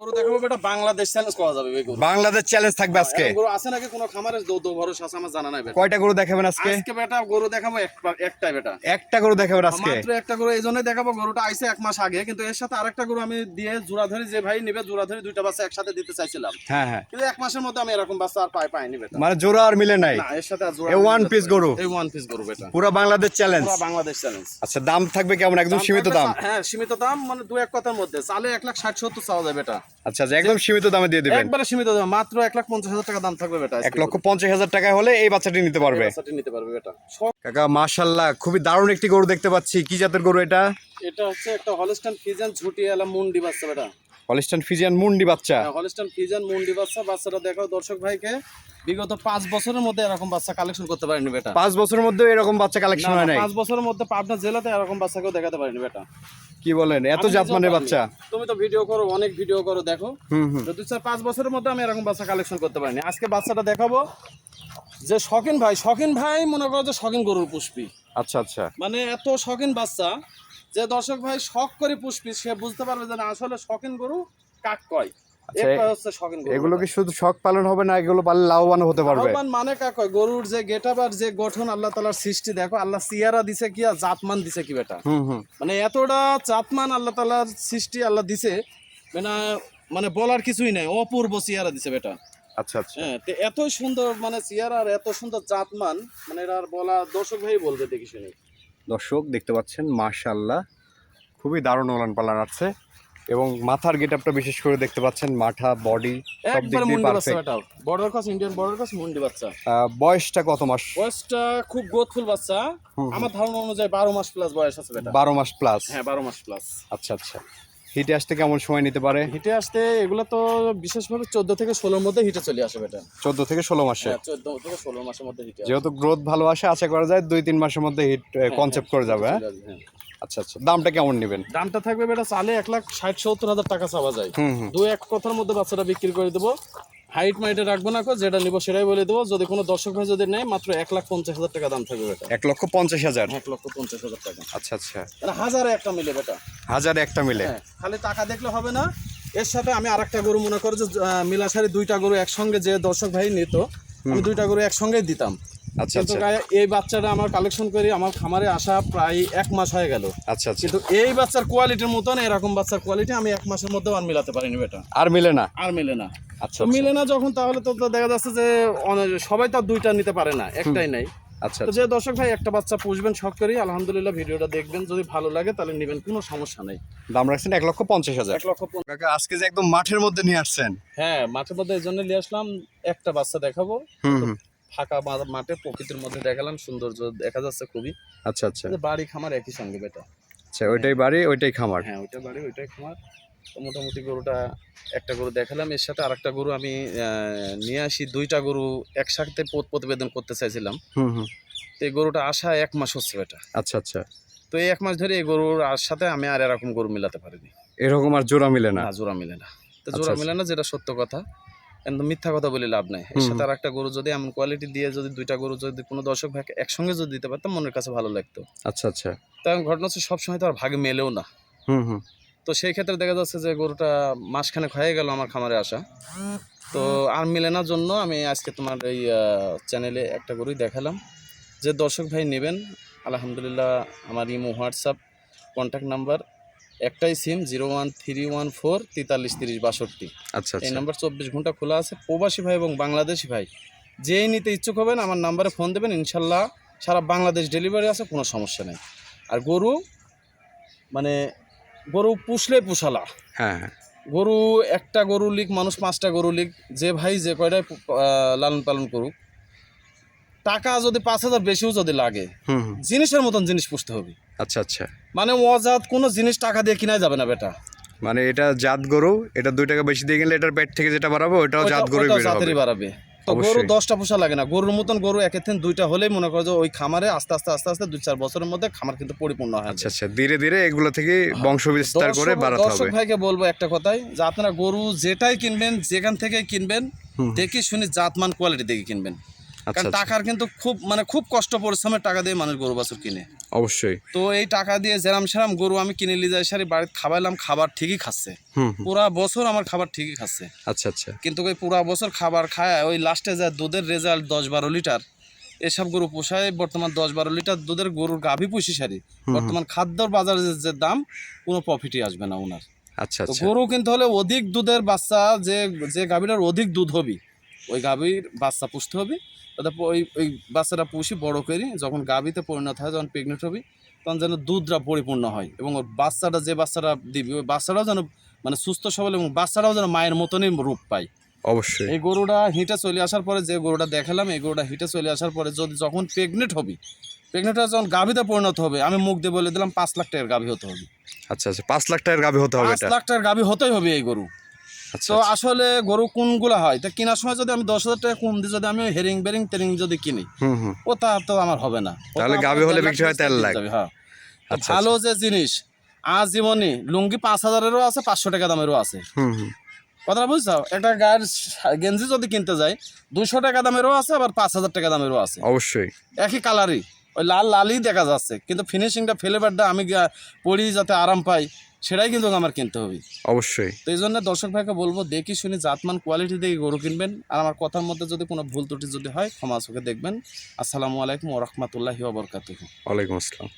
গরু দেখাবো বেটা বাংলাদেশ চ্যালেঞ্জ করা যাবে বাংলাদেশ চ্যালেঞ্জ থাকবে আজকে। গরু আছে নাকি কোনো খামারের দৌ দৌ ভরসা আছে আমার জানা নাই কয়টা গরু দেখাবেন আজকে? আজকে বেটা গরু দেখাবো এক- বেটা। একটা গরু দেখাবেন আজকে। মাত্র একটা গরু এই দেখাবো গরুটা আইছে এক মাস আগে কিন্তু এর সাথে আরেকটা গরু আমি দিয়ে জোড়া ধরে যে ভাই নিবে জোড়া ধরে দুইটা বাচ্চা একসাথে দিতে চাইছিলাম। হ্যাঁ হ্যাঁ। কিন্তু এক মাসের মধ্যে আমি এরকম বাচ্চা আর পাই পাইনি বেটা। মানে জোড়া আর মিলে নাই? না এর সাথে আর জোড়া গরু? এই ওয়ান পিস গরু বেটা। পুরো বাংলাদেশ চ্যালেঞ্জ পুরো বাংলাদেশ চ্যালেঞ্জ আচ্ছা দাম থাকবে কেমন? একদম সীমিত দাম? হ্যাঁ সীমিত দাম মানে দু এক কথার মধ্যে। চালে এক লাখ ষাট সত্তর চাওয়া যায় বেটা। আচ্ছা আচ্ছা একদম সীমিত দামে দিয়ে দিবেন। একবারে সীমিত দামে মাত্র এক লাখ পঞ্চাশ হাজার টাকা দাম থাকবে বেটা এক লক্ষ পঞ্চাশ হাজার টাকা হলে এই বাচ্চাটি নিতে পারবে। বাচ্চাটি নিতে পারবে বেটা। কাকা মাশাল্লাহ খুবই দারুণ একটি গরু দেখতে পাচ্ছি। কি জাতের গরু এটা? এটা হচ্ছে একটা হলস্টাইন ফিজান ঝুটি এলা মুন্ডি বাচ্চা বেটা। হলিস্টান ফিজিয়ান মুন্ডি বাচ্চা। হ্যাঁ, হলস্টান ফিজান মুন্ডি বাচ্চা বাচ্চাটা দেখাও দর্শক ভাইকে। বিগত পাঁচ বছরের মধ্যে এরকম বাচ্চা কালেকশন করতে পারেনি বেটা। পাঁচ বছরের মধ্যে এরকম বাচ্চা কালেকশন হয় নাই? পাঁচ বছরের মধ্যে পাবনা জেলাতে এরকম বাচ্চা কেউ দেখাতে পারেনি বেটা। কি বলেন? এত বাচ্চা। তুমি তো ভিডিও করো অনেক ভিডিও করো দেখো। দুই চার পাঁচ বছরের মধ্যে আমি এরকম বাচ্চা কালেকশন করতে পারিনি। আজকে বাচ্চাটা দেখাবো যে শখিন ভাই শখিন ভাই মনে করো যে শখিন গরুর পুষ্পি। আচ্ছা আচ্ছা। মানে এত শখিন বাচ্চা যে দর্শক ভাই শখ করে পুষ্পি সে বুঝতে পারবে যে না আসলে শখিন গরু কাক কয়? আচ্ছা, একটা হচ্ছে শখিন গরু। এগুলো কি শুধু শখ পালন হবে না এগুলো পাললে লাভবান হতে পারবে? ভগবান মানে কাক গরুর যে গেটাপ আর যে গঠন আল্লাহ তালার সৃষ্টি দেখো আল্লাহ সিয়ারা দিছে কি আর জাতমান দিছে কি বেটা? হুম হুম। মানে এতটা জাতমান আল্লাহ তালার সৃষ্টি আল্লাহ দিছে মানে মানে বলার কিছুই নাই অপূর্ব সিয়ারা দিছে বেটা। আচ্ছা আচ্ছা। হ্যাঁ তো এতই সুন্দর মানে সিয়ারা আর এত সুন্দর জাতমান মানে এটা আর বলা দর্শক ভাই বলবে দেখি শুনি। দর্শক দেখতে পাচ্ছেন মাশাল্লাহ খুবই দারুণ ওলান পালান আছে এবং মাথার গেট আপটা বিশেষ করে দেখতে পাচ্ছেন মাথা বডি সব দিক দিয়ে বাচ্চা perfect border cross Indian border cross মুন্ডি বাচ্চা। বয়সটা কত মাস? বয়সটা খুব গ্রোথফুল বাচ্চা। আমার ধারণা অনুযায়ী বারো মাস প্লাস বয়স আছে বেটা বারো মাস প্লাস হ্যাঁ বারো মাস প্লাস আচ্ছা আচ্ছা। হিটে আসতে কেমন সময় নিতে পারে? হিটে আসতে এগুলো তো বিশেষভাবে চোদ্দ থেকে ষোলোর মধ্যে হিটে চলে আসে বেটা। চোদ্দ থেকে ষোলো মাসে? হ্যাঁ চোদ্দ থেকে ষোলো মাসের মধ্যে হিটে যেহেতু গ্রোথ ভালো আসে আশা করা যায় দুই তিন মাসের মধ্যে হিট কনসেপ্ট করে যাবে হ্যাঁ হ্যাঁ। আচ্ছা আচ্ছা। দামটা কেমন নেবেন? দামটা থাকবে বেটা চালে এক লাখ ষাট সত্তর হাজার টাকা চাওয়া যায়। দু এক কথার মধ্যে বাচ্চাটা বিক্রি করে দেবো। হাইট মাইটে রাখব না কো, যেটা নিবো সেটাই বলে দেবো। যদি কোনো দর্শক ভাই যদি নেয় মাত্র এক লাখ পঞ্চাশ হাজার টাকা দাম থাকবে বেটা। এক লক্ষ পঞ্চাশ হাজার? এক লক্ষ পঞ্চাশ হাজার টাকা। আচ্ছা আচ্ছা। মানে হাজারে একটা মিলে বেটা। হাজার একটা মিলে? হ্যাঁ খালি টাকা দেখলে হবে না। এর সাথে আমি আর একটা গরু মনে করো যে মিলাসারি দুইটা গরু একসঙ্গে যে দর্শক ভাই নিত আমি দুইটা গরু একসঙ্গেই দিতাম। আচ্ছা কিন্তু আচ্ছা। এই বাচ্চাটা আমার কালেকশন করে আমার খামারে আসা প্রায় এক মাস হয়ে গেল। আচ্ছা আচ্ছা। কিন্তু এই বাচ্চার কোয়ালিটির মতন এরকম বাচ্চার কোয়ালিটি আমি এক মাসের মধ্যেও আর মিলাতে পারিনি বেটা। আর মিলে না? আর মিলে না। আচ্ছা মিলে না যখন তাহলে তো দেখা যাচ্ছে যে সবাই তো দুইটা নিতে পারে না একটাই নাই। আচ্ছা যে দর্শক ভাই একটা বাচ্চা পুষবেন শখ করি আলহামদুলিল্লাহ ভিডিওটা দেখবেন যদি ভালো লাগে তাহলে নেবেন কোনো সমস্যা নেই। দাম রাখছেন এক লক্ষ পঞ্চাশ হাজার। এক লক্ষ কাকা আজকে যে একদম মাঠের মধ্যে নিয়ে আসছেন। হ্যাঁ মাঠের মধ্যে এই জন্য নিয়ে আসলাম একটা বাচ্চা দেখাবো। ফাঁকা মাঠে প্রকৃতির মধ্যে দেখালাম সৌন্দর্য দেখা যাচ্ছে খুবই। আচ্ছা আচ্ছা। বাড়ি খামার একই সঙ্গে বেটা। আচ্ছা ওইটাই বাড়ি ওইটাই খামার? হ্যাঁ ওইটা বাড়ি ওইটাই খামার। তো মোটামুটি গরুটা একটা গরু দেখালাম এর সাথে আরেকটা গরু আমি নিয়ে আসি। দুইটা গরু একসাথে প্রতিবেদন করতে চাইছিলাম। হুম হুম। তো এই গরুটা আসা এক মাস হচ্ছে বেটা। আচ্ছা আচ্ছা। তো এই এক মাস ধরে এই গরুর আর সাথে আমি আর এরকম গরু মিলাতে পারিনি। এরকম আর জোড়া মিলে না? না জোড়া মিলে না। তো আচ্ছা, জোড়া আচ্ছা। মিলে না যেটা সত্য কথা। কিন্তু মিথ্যা কথা বলে লাভ নাই। এর সাথে আর একটা গরু যদি এমন কোয়ালিটি দিয়ে যদি দুইটা গরু যদি কোনো দর্শক ভাই একসঙ্গে যদি দিতে পারতাম মনের কাছে ভালো লাগতো। আচ্ছা আচ্ছা। তো এখন ঘটনা হচ্ছে সবসময় তো আর ভাগে মেলেও না। হুম হুম। তো সেই ক্ষেত্রে দেখা যাচ্ছে যে গরুটা মাসখানেক হয়ে গেল আমার খামারে আসা। তো আর মিলে না জন্য আমি আজকে তোমার এই চ্যানেলে একটা গরুই দেখালাম। যে দর্শক ভাই নেবেন আলহামদুলিল্লাহ আমার ইমো হোয়াটসঅ্যাপ কন্ট্যাক্ট নাম্বার একটাই SIM zero one three one four তেতাল্লিশ তিরিশ বাষট্টি। আচ্ছা এই আচ্ছা নাম্বার চব্বিশ ঘণ্টা খোলা আছে। প্রবাসী ভাই এবং বাংলাদেশি ভাই যেই নিতে ইচ্ছুক হবেন আমার নাম্বারে ফোন দেবেন ইনশাল্লাহ সারা বাংলাদেশ ডেলিভারি আছে কোনো সমস্যা নেই। আর গরু মানে গরু পুষলে পুষালা। হ্যাঁ হ্যাঁ। গরু একটা গরু লিক মানুষ পাঁচটা গরু লিক যে ভাই যে কয়টাই লালন পালন করুক টাকা যদি পাঁচ হাজার বেশিও যদি লাগে জিনিসের মতন জিনিস পুষতে হবে। আচ্ছা আচ্ছা। মানে অজাত কোনো জিনিস টাকা দিয়ে কিনা যাবে না বেটা। মানে এটা জাত গরু এটা দুই টাকা বেশি দিয়ে গেলে এটার পেট থেকে যেটা বাড়াবো ওটাও জাত গরু হবে। বাড়াবে। তো গরু দশটা পোষা লাগে না। গরুর মতন গরু একের থেকে দুইটা হলেই মনে করো যে ওই খামারে আস্তে আস্তে আস্তে আস্তে দুই চার বছরের মধ্যে খামার কিন্তু পরিপূর্ণ হয় আচ্ছা আচ্ছা। ধীরে ধীরে এগুলো থেকে বংশ বিস্তার করে বাড়াতে দর্শক ভাইকে বলব একটা কথাই যে আপনারা গরু যেটাই কিনবেন যেখান থেকে কিনবেন। দেখে শুনে জাতমান কোয়ালিটি দেখে কিনবেন। কারণ আচ্ছা। টাকার কিন্তু খুব মানে খুব কষ্ট পরিশ্রমের টাকা দিয়ে মানুষ গরু বাছুর কিনে। অবশ্যই। তো এই টাকা দিয়ে যেরাম সেরাম গরু আমি কিনে নিয়ে যাই সারি বাড়িতে খাওয়াইলাম খাবার ঠিকই খাচ্ছে। পুরা বছর আমার খাবার ঠিকই খাচ্ছে। আচ্ছা আচ্ছা। কিন্তু ওই পুরা বছর খাবার খায় ওই লাস্টে যা দুধের রেজাল্ট দশ বারো লিটার এসব গরু পোষায় বর্তমান দশ বারো লিটার দুধের গরুর গাভী পুষি সারি। বর্তমান খাদ্যর বাজারে যে- যে দাম কোনো প্রফিটই আসবে না ওনার। আচ্ছা আচ্ছা। গরু কিন্তু হলে অধিক দুধের বাচ্চা যে যে গাভীটার অধিক দুধ হবে ওই গাভীর বাচ্চা পুষতে হবে। প- ওই ওই বাচ্চাটা পুষি বড় করি যখন গাভীতে পরিণত হয় যখন প্রেগনেন্ট হবি তখন যেন দুধটা পরিপূর্ণ হয় এবং ওর বাচ্চাটা যে বাচ্চাটা দিবি ওই বাচ্চাটাও যেন মানে সুস্থ সবল এবং বাচ্চাটাও যেন মায়ের মতনই রূপ পায়। অবশ্যই। এই গরুটা হিটে চলে আসার পরে যে গরুটা দেখালাম এই গরুটা হিটে চলে আসার পরে যদি যখন প্রেগনেন্ট হবি প্রেগনেন্ট যখন গাভীতে পরিণত হবে আমি মুখ দিয়ে বলে দিলাম পাঁচ লাখ টাকার গাভী হতে হবে। আচ্ছা আচ্ছা পাঁচ লাখ টাকার গাভী হতে হবে পাঁচ লাখ টাকার গাভী হতেই হবে এই গরু। তো আচ্ছা। আসলে গরু কোনগুলো হয়? তা কেনার সময় যদি আমি দশ হাজার টাকা কম দিই যদি আমি হেরিং বেরিং টেরিং যদি কিনি ও তা তো আমার হবে না। তাহলে গাভী হলে বিক্রি হয় লাখ। যাবে, হ্যাঁ। আচ্ছা, ভালো যে জিনিস আজ জীবনে লুঙ্গি পাঁচ হাজারেরও আছে পাঁচশো টাকা দামেরও আছে। কথাটা বুঝছ? একটা গায়ের গেঞ্জি যদি কিনতে যাই দুশো টাকা দামেরও আছে আবার পাঁচ হাজার টাকা দামেরও আছে। অবশ্যই। একই কালারই ওই লাল লালই দেখা যাচ্ছে কিন্তু ফিনিশিংটা ফ্লেভারটা আমি পরি যাতে আরাম পাই। সেটাই কিন্তু আমার কিনতে হবে। অবশ্যই। তো এই জন্য দর্শক ভাইকে বলব দেখি শুনি জাতমান কোয়ালিটি দেখে গরু কিনবেন। আর আমার কথার মধ্যে যদি কোনো ভুল ত্রুটি যদি হয় ক্ষমা চোখে দেখবেন। আসসালামু আলাইকুম ওরহমতুল্লাহি ওবরকাতুহু ওয়ালাইকুম আসসালাম।